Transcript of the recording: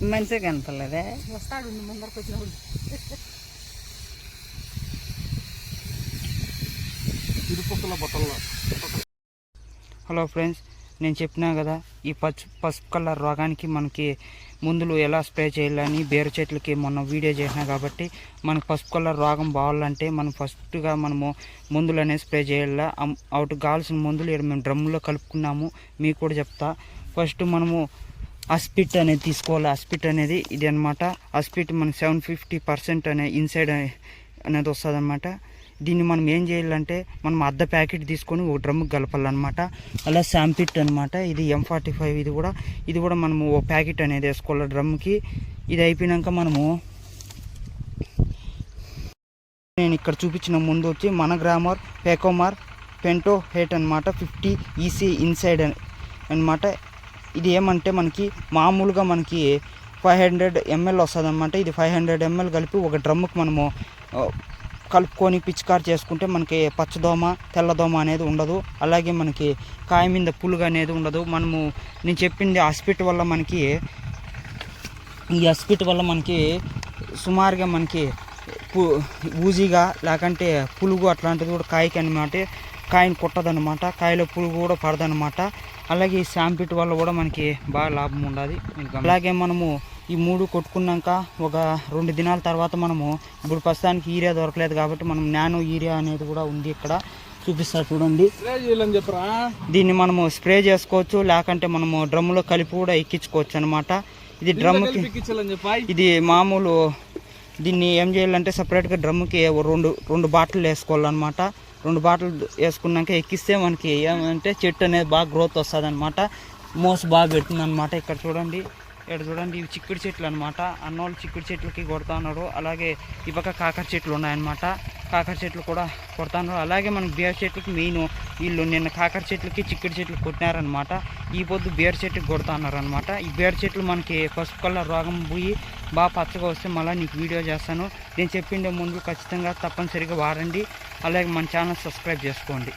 మంచిగా కనపడలేదే. వస్తాడు ముందరకు వచ్చినప్పుడు. ఇరుపక్కల బట్టల్లో. హలో ఫ్రెండ్స్ నేను చెప్పినా కదా ఈ పసు పసుపు కలర్ రోగానికి మనకి మందులు ఎలా స్ప్రే చేయాలని బేరు చెట్లకి మొన్న వీడియో చేసినా కాబట్టి మనకు పసుపు కలర్ రోగం బావాలంటే మనం ఫస్ట్గా మనము మందులు అనేది స్ప్రే చేయాల? అవుట్ కావాల్సిన మందులు ఇక్కడ మేము డ్రమ్ములో కలుపుకున్నాము మీకు కూడా చెప్తా. ఫస్ట్ మనము అస్పిట్ అనేది తీసుకోవాలి. అస్పిట్ అనేది ఇది అనమాట అస్పిట్ మనకి సెవెన్ ఫిఫ్టీ పర్సెంట్ అనే ఇన్సైడ్ అనేది వస్తుంది అనమాట దీన్ని మనం ఏం చేయాలంటే మనం అర్ధ ప్యాకెట్ తీసుకొని ఒక డ్రమ్ కలపాలన్నమాట. అలా శాంపిట్ అనమాట ఇది ఎం ఫార్టీ ఫైవ్ ఇది కూడా ఇది కూడా మనము ఓ ప్యాకెట్ అనేది వేసుకోవాలి డ్రమ్కి ఇది అయిపోయినాక మనము నేను ఇక్కడ చూపించిన ముందు వచ్చి మన గ్రామర్ పేకోమార్ పెంటో హేట్ అనమాట ఫిఫ్టీ ఈసీ ఇన్సైడ్ అనమాట ఇది ఏమంటే మనకి మామూలుగా మనకి ఫైవ్ హండ్రెడ్ ఎంఎల్ వస్తుంది అనమాట ఇది ఫైవ్ హండ్రెడ్ ఎంఎల్ కలిపి ఒక డ్రమ్ముకి మనము కలుపుకొని పిచికారు చేసుకుంటే మనకి పచ్చదోమ తెల్లదోమ అనేది ఉండదు. అలాగే మనకి కాయ మీద పులుగు అనేది ఉండదు. మనము నేను చెప్పింది హాస్పిటల్ వల్ల మనకి ఈ హాస్పిటల్ వల్ల మనకి సుమారుగా మనకి పు ఊజీగా లేకంటే పులుగు అట్లాంటిది కూడా కాయకి అనమాట కాయని కుట్టదనమాట కాయలో పులుగు కూడా పడదనమాట అలాగే ఈ శాంపిట్ వల్ల కూడా మనకి బాగా లాభం ఉండాలి అలాగే మనము ఈ మూడు కొట్టుకున్నాక ఒక రెండు దినాల తర్వాత మనము ఇప్పుడు ప్రస్తుతానికి ఈరియా దొరకలేదు కాబట్టి మనం నానో ఈరియా అనేది కూడా ఉంది ఇక్కడ. చూపిస్తా చూడండి. దీన్ని మనము స్ప్రే చేసుకోవచ్చు లేకంటే మనము డ్రమ్ములో కలిపి కూడా ఎక్కించుకోవచ్చు అనమాట ఇది డ్రమ్కి ఇది మామూలు దీన్ని ఏం చేయాలంటే సపరేట్గా డ్రమ్కి రెండు రెండు బాటిల్ వేసుకోవాలన్నమాట. రెండు బాటలు వేసుకున్నాక ఎక్కిస్తే మనకి ఏమంటే చెట్టు అనేది బాగా గ్రోత్ వస్తుంది అనమాట మోస్ బాగా పెడుతుంది అనమాట ఇక్కడ చూడండి ఇక్కడ చూడండి ఇవి చిక్కుడు చెట్లు అనమాట అన్నోళ్ళు చిక్కుడు చెట్లకి కొడతా ఉన్నారు అలాగే ఈ పక్క కాకర చెట్లు ఉన్నాయన్నమాట. కాకర చెట్లు కూడా కొడతా ఉన్నారు అలాగే మనకి బీర చెట్లకి మెయిన్ వీళ్ళు నిన్న కాకర చెట్లకి చిక్కుడు చెట్లు కొట్టినారనమాట ఈ పొద్దు బీర చెట్టుకి కొడతా ఉన్నారనమాట ఈ బీర చెట్లు మనకి పసుపు కలర్ రోగం పోయి బాగా పచ్చగా వస్తే మళ్ళీ నీకు వీడియో చేస్తాను. నేను చెప్పిండే ముందు ఖచ్చితంగా తప్పనిసరిగా వాడండి. అలాగే మన ఛానల్ సబ్స్క్రైబ్ చేసుకోండి.